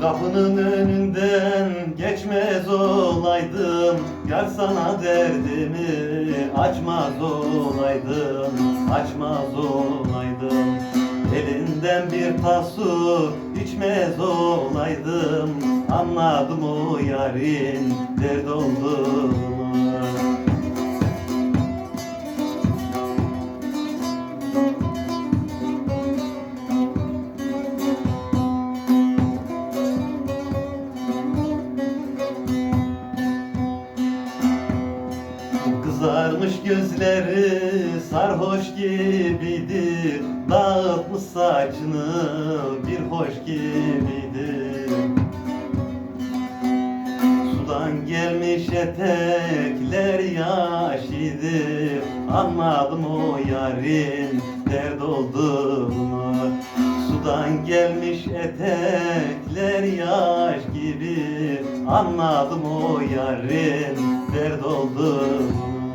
Kapının önünden geçmez olaydım. Yar sana derdimi açmaz olaydım Açmaz olaydım. Elinden bir tasu içmez olaydım. Anladım o yarın dert olduğunu Kızarmış gözleri sarhoş gibiydi Dağıtmış saçını bir hoş gibiydi Sudan gelmiş etekler yaş idi Anladım o yarın dert olduğunu. Sudan gelmiş etekler yaş gibi. Anladım o yarın dert olduğunu